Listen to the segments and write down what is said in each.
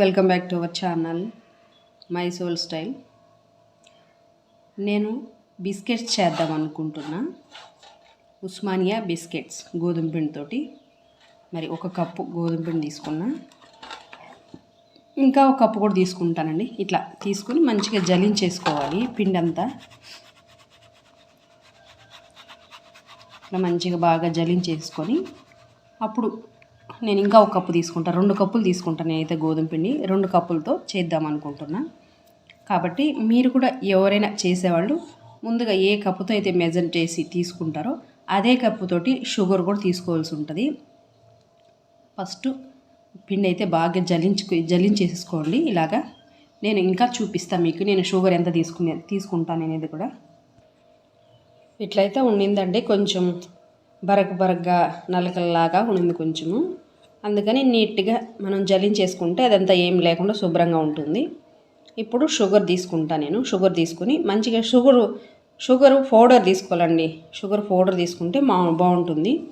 Welcome back to our channel my soul style నేను biscuits చేద్దాం అనుకుంటున్నా. ఉస్మానియా బిస్కెట్స్ గోధుమ పిండితోటి. మరి ఒక కప్పు గోధుమ పిండి తీసుకున్నా. ఇంకా ఒక కప్పు కూడా తీసుకుంటానండి. ఇట్లా తీసుకుని మంచిగా జలించేసుకోవాలి పిండి అంతా ఇట్లా మంచిగా బాగా జలించేసుకొని అప్పుడు నేను ఇంకా ఒక కప్పు తీసుకుంటాను రెండు కప్పులు తీసుకుంటాను నేనైతే గోధుమ పిండి. రెండు కప్పులతో చేద్దాం అనుకుంటున్నా. కాబట్టి మీరు కూడా ఎవరైనా చేసేవాళ్ళు ముందుగా ఏ కప్పుతో అయితే మెజర్ చేసి తీసుకుంటారో అదే కప్పుతోటి షుగర్ కూడా తీసుకోవాల్సి ఉంటుంది. ఫస్ట్ పిండి అయితే బాగా జలించుకు జలించేసుకోండి ఇలాగా. నేను ఇంకా చూపిస్తాను మీకు నేను షుగర్ ఎంత తీసుకునే తీసుకుంటాను అనేది కూడా. ఇట్లయితే ఉండిందండి. కొంచెం బరక బరగ్గా నలకల్లాగా ఉంది కొంచెము. అందుకని నీట్గా మనం జలించేసుకుంటే అదంతా ఏం లేకుండా శుభ్రంగా ఉంటుంది. ఇప్పుడు షుగర్ తీసుకుంటా నేను. షుగర్ తీసుకుని మంచిగా షుగర్ షుగర్ పౌడర్ తీసుకోవాలండి. షుగర్ పౌడర్ తీసుకుంటే మా బాగుంటుంది.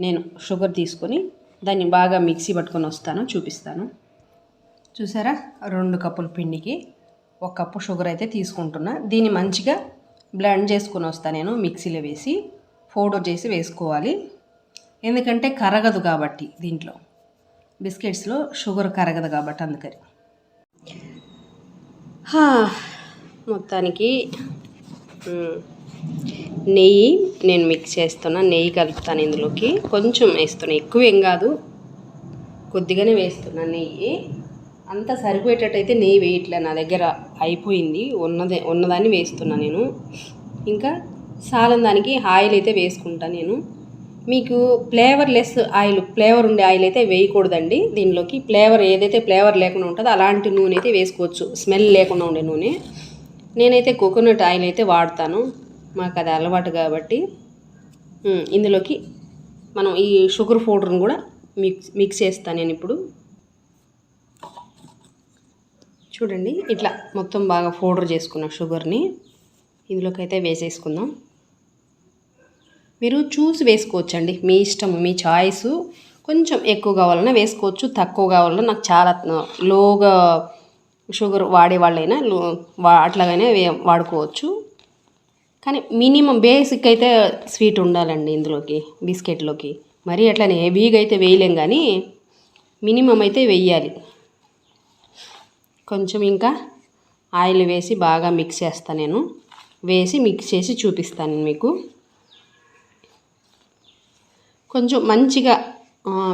నేను షుగర్ తీసుకొని దాన్ని బాగా మిక్సీ పట్టుకొని వస్తాను చూపిస్తాను. చూసారా? రెండు కప్పుల పిండికి ఒక కప్పు షుగర్ అయితే తీసుకుంటున్నా. దీన్ని మంచిగా బ్లెండ్ చేసుకొని వస్తాను నేను మిక్సీలో వేసి. పౌడర్ చేసి వేసుకోవాలి. ఎందుకంటే కరగదు కాబట్టి దీంట్లో. బిస్కెట్స్లో షుగర్ కరగదు కాబట్టి అందుకని. హా, మొత్తానికి నెయ్యి నేను మిక్స్ చేస్తున్నా. నెయ్యి కలుపుతాను ఇందులోకి. కొంచెం వేస్తున్నా. ఎక్కువ ఏం కాదు. కొద్దిగానే వేస్తున్నా నెయ్యి. అంత సరిపోయేటట్టయితే నెయ్యి వేయట్లే. నా దగ్గర అయిపోయింది. ఉన్నదే ఉన్నదాన్ని వేస్తున్నా నేను. ఇంకా సాలం దానికి ఆయిల్ అయితే వేసుకుంటాను నేను. మీకు ఫ్లేవర్లెస్ ఆయిల్ ఫ్లేవర్ ఉండే ఆయిల్ అయితే వేయకూడదండి. దీనిలోకి ఫ్లేవర్ ఏదైతే ఫ్లేవర్ లేకుండా ఉంటుందో అలాంటి నూనె అయితే వేసుకోవచ్చు. స్మెల్ లేకుండా ఉండే నూనె. నేనైతే కోకోనట్ ఆయిల్ అయితే వాడతాను. మాకు అది అలవాటు కాబట్టి. ఇందులోకి మనం ఈ షుగర్ పౌడర్ని కూడా మిక్స్ మిక్స్ చేస్తాను నేను ఇప్పుడు. చూడండి ఇట్లా మొత్తం బాగా పౌడర్ చేసుకున్నాం షుగర్ని ఇందులోకి అయితే వేసేసుకుందాం. మీరు చూసి వేసుకోవచ్చండి. మీ ఇష్టం మీ చాయిస్ కొంచెం ఎక్కువ కావాలన్నా వేసుకోవచ్చు తక్కువ కావాలన్నా నాకు చాలా లోగా షుగర్ వాడే వాళ్ళైనా లో వా అట్లాగైనా వే వాడుకోవచ్చు. కానీ మినిమం బేసిక్ అయితే స్వీట్ ఉండాలండి ఇందులోకి బిస్కెట్లోకి. మరీ అట్లానే హెవీగా అయితే వేయలేం కానీ మినిమం అయితే వెయ్యాలి కొంచెం ఇంకా ఆయిల్ వేసి బాగా మిక్స్ చేస్తాను నేను. వేసి మిక్స్ చేసి చూపిస్తాను మీకు. కొంచెం మంచిగా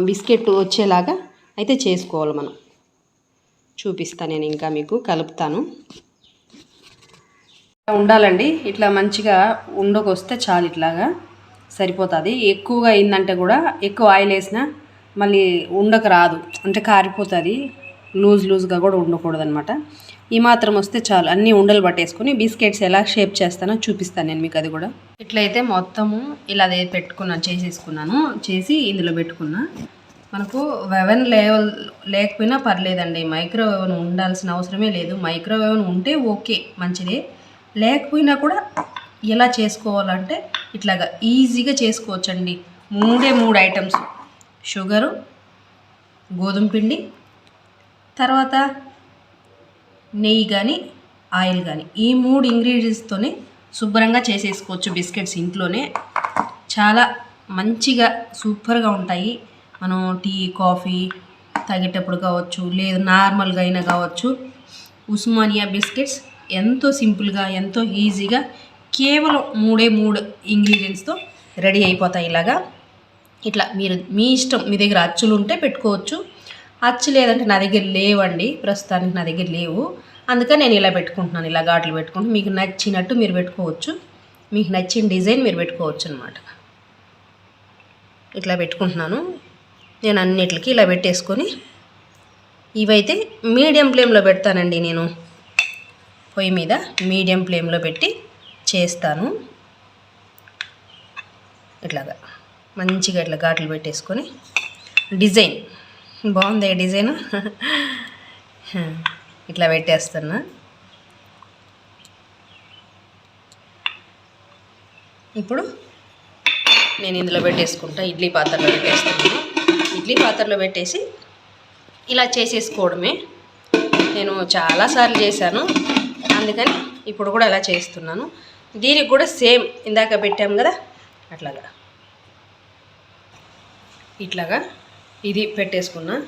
బిస్కెట్ వచ్చేలాగా అయితే చేసుకోవాలి మనం. చూపిస్తాను నేను ఇంకా మీకు కలుపుతాను. ఉండాలండి. ఇట్లా మంచిగా ఉండకొస్తే చాలు ఇట్లాగా సరిపోతుంది. ఎక్కువగా అయిందంటే కూడా ఎక్కువ ఆయిల్ వేసినా మళ్ళీ ఉండకు రాదు. అంటే కారిపోతుంది. లూజ్ లూజ్గా కూడా ఉండకూడదు అనమాట ఈ మాత్రం వస్తే చాలు. అన్నీ ఉండలు పట్టేసుకుని బిస్కెట్స్ ఎలా షేప్ చేస్తానో చూపిస్తాను నేను మీకు అది కూడా. ఇట్లయితే మొత్తము ఇలా అదే పెట్టుకున్నాను చేసేసుకున్నాను. చేసి ఇందులో పెట్టుకున్నా. మనకు వెవెన్ లేవల్ లేకపోయినా పర్లేదండి. మైక్రోవేవన్ ఉండాల్సిన అవసరమే లేదు. మైక్రోవేవన్ ఉంటే ఓకే మంచిదే. లేకపోయినా కూడా ఎలా చేసుకోవాలంటే ఇట్లాగా ఈజీగా చేసుకోవచ్చండి. మూడే మూడు ఐటమ్స్ షుగరు గోధుమ పిండి తర్వాత నెయ్యి కానీ ఆయిల్ కానీ ఈ మూడు ఇంగ్రీడియంట్స్తోనే శుభ్రంగా చేసేసుకోవచ్చు బిస్కెట్స్ ఇంట్లోనే. చాలా మంచిగా సూపర్గా ఉంటాయి. మనం టీ కాఫీ తాగేటప్పుడు కావచ్చు లేదు నార్మల్గా అయినా కావచ్చు ఉస్మానియా బిస్కెట్స్ ఎంతో సింపుల్గా ఎంతో ఈజీగా కేవలం మూడే మూడు ఇంగ్రీడియంట్స్తో రెడీ అయిపోతాయి ఇలాగా. ఇట్లా మీరు మీ ఇష్టం మీ దగ్గర అచ్చులు ఉంటే పెట్టుకోవచ్చు. అచ్చు లేదంటే నా దగ్గర లేవండి ప్రస్తుతానికి నా దగ్గర లేవు. అందుకని నేను ఇలా పెట్టుకుంటున్నాను ఇలా ఘాట్లు పెట్టుకుంటూ మీకు నచ్చినట్టు మీరు పెట్టుకోవచ్చు. మీకు నచ్చిన డిజైన్ మీరు పెట్టుకోవచ్చు అనమాట ఇట్లా పెట్టుకుంటున్నాను. నేను అన్నిటికి ఇలా పెట్టేసుకొని ఇవైతే మీడియం ఫ్లేమ్లో పెడతానండి నేను. పొయ్యి మీద మీడియం ఫ్లేమ్లో పెట్టి చేస్తాను. ఇట్లాగా మంచిగా ఇట్లా ఘాట్లు పెట్టేసుకొని డిజైన్. బాగుంది డిజైన్. ఇట్లా పెట్టేస్తున్నా. ఇప్పుడు నేను ఇందులో పెట్టేసుకుంటా ఇడ్లీ పాత్రలో పెట్టేస్తున్నాను ఇడ్లీ పాత్రలో పెట్టేసి ఇలా చేసేసుకోవడమే. నేను చాలాసార్లు చేశాను. అందుకని ఇప్పుడు కూడా అలా చేస్తున్నాను. దీనికి కూడా సేమ్ ఇందాక పెట్టాము కదా అట్లాగా. ఇట్లాగా. ఇది పెట్టేసుకున్నా.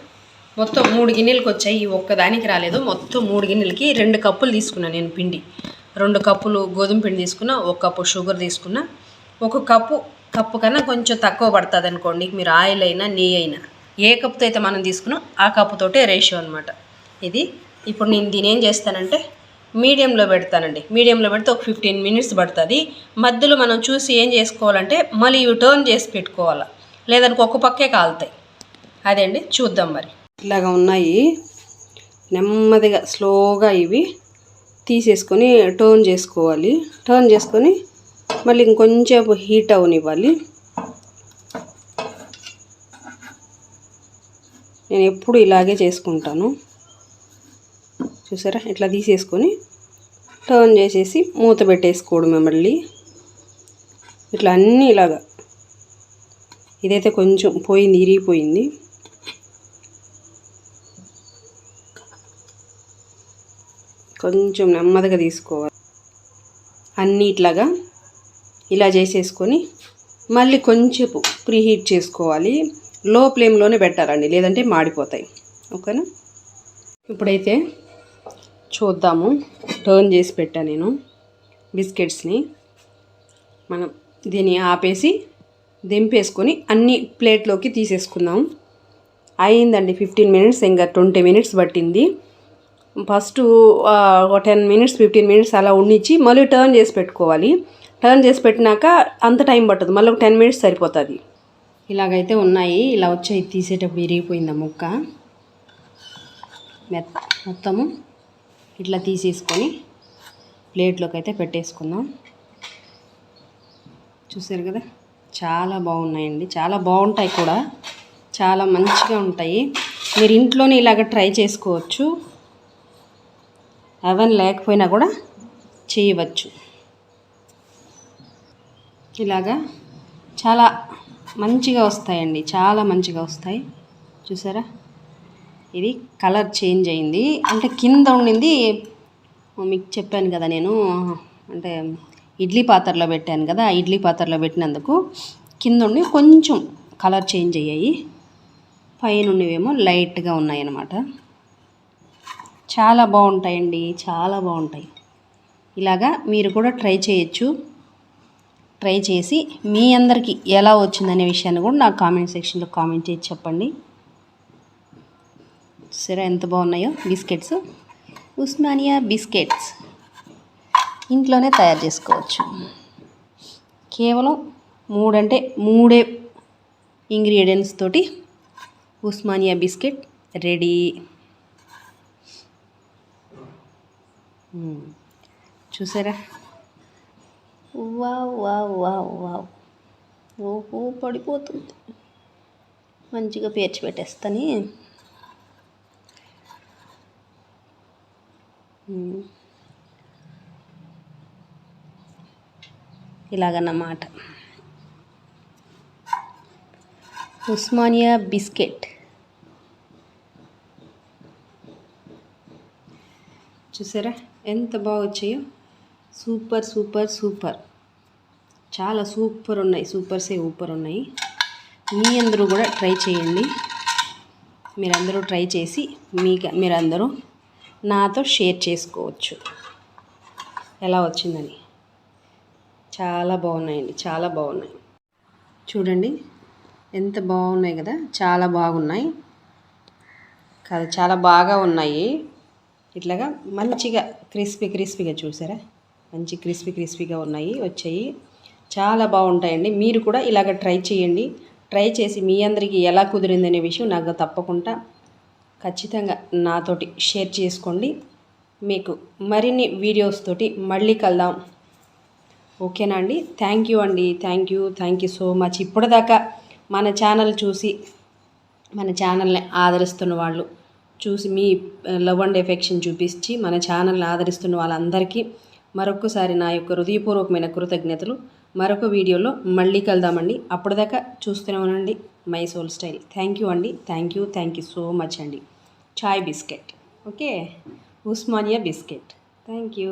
మొత్తం మూడు గిన్నెలకి వచ్చాయి. ఈ ఒక్కదానికి రాలేదు. మొత్తం మూడు గిన్నెలకి రెండు కప్పులు తీసుకున్నా నేను పిండి. రెండు కప్పులు గోధుమ పిండి తీసుకున్నా ఒక కప్పు షుగర్ తీసుకున్నా. ఒక కప్పు కప్పు కన్నా కొంచెం తక్కువ పడుతుంది అనుకోండి మీరు ఆయిల్ అయినా నెయ్యి అయినా. ఏ కప్పుతో అయితే మనం తీసుకున్నాం ఆ కప్పుతోటే రేషియో అనమాట ఇది ఇప్పుడు నేను దీని ఏం చేస్తానంటే మీడియంలో పెడతానండి. మీడియంలో పెడితే ఒక ఫిఫ్టీన్ మినిట్స్ పడుతుంది. మధ్యలో మనం చూసి ఏం చేసుకోవాలంటే మళ్ళీ ఇవి టర్న్ చేసి పెట్టుకోవాలి. లేదనుకో ఒక పక్కే కాలుతాయి. అదే అండి చూద్దాం మరి. ఇలాగా ఉన్నాయి. నెమ్మదిగా స్లోగా ఇవి తీసేసుకొని టర్న్ చేసుకోవాలి. టర్న్ చేసుకొని మళ్ళీ ఇంకొంచెం హీట్ అవనివ్వాలి. నేను ఎప్పుడు ఇలాగే చేసుకుంటాను. చూసారా? ఇట్లా తీసేసుకొని టర్న్ చేసేసి మూత పెట్టేసుకోవడమే మళ్ళీ. ఇట్లా అన్నీ ఇలాగా. ఇదైతే కొంచెం పోయింది ఇరిగిపోయింది. కొంచెం నెమ్మదిగా తీసుకోవాలి. అన్నీ ఇట్లాగా ఇలా చేసేసుకొని మళ్ళీ కొంచెం ప్రీహీట్ చేసుకోవాలి. లో ఫ్లేమ్లోనే పెట్టాలండి లేదంటే మాడిపోతాయి. ఓకేనా? ఇప్పుడైతే చూద్దాము. టర్న్ చేసి పెట్టా నేను బిస్కెట్స్ని. మనం దీన్ని ఆపేసి దింపేసుకొని అన్ని ప్లేట్లోకి తీసేసుకుందాం. అయిందండి ఫిఫ్టీన్ మినిట్స్ ఇంకా ట్వంటీ మినిట్స్ పట్టింది. ఫస్ట్ ఒక టెన్ మినిట్స్ ఫిఫ్టీన్ మినిట్స్ అలా ఉండించి మళ్ళీ టర్న్ చేసి పెట్టుకోవాలి. టర్న్ చేసి పెట్టినాక అంత టైం పట్టదు. మళ్ళీ ఒక టెన్ మినిట్స్ సరిపోతుంది. ఇలాగైతే ఉన్నాయి. ఇలా వచ్చాయి తీసేటప్పుడు ఇరిగిపోయింది ఆ ముక్క? మెత్త మొత్తము ఇట్లా తీసేసుకొని ప్లేట్లోకి అయితే పెట్టేసుకుందాం. చూసారు కదా? చాలా బాగున్నాయండి. చాలా బాగుంటాయి కూడా. చాలా మంచిగా ఉంటాయి. మీరు ఇంట్లోనే ఇలాగ ట్రై చేసుకోవచ్చు. అవన్ లేకపోయినా కూడా చేయవచ్చు. ఇలాగా చాలా మంచిగా వస్తాయండి. చాలా మంచిగా వస్తాయి. చూసారా? ఇది కలర్ చేంజ్ అయింది. అంటే కింద ఉండింది. మీకు చెప్పాను కదా నేను. అంటే ఇడ్లీ పాత్రలో పెట్టాను కదా. ఆ ఇడ్లీ పాత్రలో పెట్టినందుకు కింద ఉండి కొంచెం కలర్ చేంజ్ అయ్యాయి. పైన ఉన్నవేమో లైట్గా ఉన్నాయి అన్నమాట చాలా బాగుంటాయండి చాలా బాగుంటాయి. ఇలాగా మీరు కూడా ట్రై చేయొచ్చు. ట్రై చేసి మీ అందరికీ ఎలా వచ్చిందనే విషయాన్ని కూడా నాకు కామెంట్ సెక్షన్లో కామెంట్ చేసి చెప్పండి. సరే ఎంత బాగున్నాయో? బిస్కెట్స్. ఉస్మానియా బిస్కెట్స్. ఇంట్లోనే తయారు చేసుకోవచ్చు. కేవలం మూడంటే మూడే ఇంగ్రీడియంట్స్ తోటి ఉస్మానియా బిస్కెట్ రెడీ. చూసారా? Wow wow wow wow. ఓహో పడిపోతుంది. మంచిగా పేర్చి పెట్టేస్తాని. ఇలాగన్నమాట. ఉస్మానియా బిస్కెట్. చూసారా? ఎంత బాగా వచ్చాయో. Super super super. చాలా సూపర్ ఉన్నాయి. సూపర్సే సూపర్ ఉన్నాయి. మీ అందరూ కూడా ట్రై చేయండి. మీరందరూ ట్రై చేసి మీకు మీరందరూ నాతో షేర్ చేసుకోవచ్చు. ఎలా వచ్చిందని. చాలా బాగున్నాయండి. చాలా బాగున్నాయి. చూడండి. ఎంత బాగున్నాయి కదా. చాలా బాగున్నాయి. కాదు చాలా బాగా ఉన్నాయి. ఇట్లాగా మంచిగా క్రిస్పీ క్రిస్పీగా చూసారా? మంచి క్రిస్పీ క్రిస్పీగా ఉన్నాయి వచ్చాయి. చాలా బాగుంటాయండి. మీరు కూడా ఇలాగ ట్రై చేయండి. ట్రై చేసి మీ అందరికీ ఎలా కుదిరిందనే విషయం నాకు తప్పకుండా ఖచ్చితంగా నాతోటి షేర్ చేసుకోండి. మీకు మరిన్ని వీడియోస్ తోటి మళ్ళీ కలదాం ఓకేనా అండి? థ్యాంక్ యూ అండి. Thank you. Thank you so much. ఇప్పటిదాకా మన ఛానల్ చూసి మన ఛానల్ని ఆదరిస్తున్న వాళ్ళు చూసి మీ లవ్ అండ్ ఎఫెక్షన్ చూపించి మన ఛానల్ని ఆదరిస్తున్న వాళ్ళందరికీ మరొకసారి నా యొక్క హృదయపూర్వకమైన కృతజ్ఞతలు. మరొక వీడియోలో మళ్ళీ కలుదామండి అప్పటిదాకా చూస్తూనే ఉండండి. My soul style thank you అండి. Thank you thank you so much అండి. చాయ్ biscuit okay Osmania biscuit thank you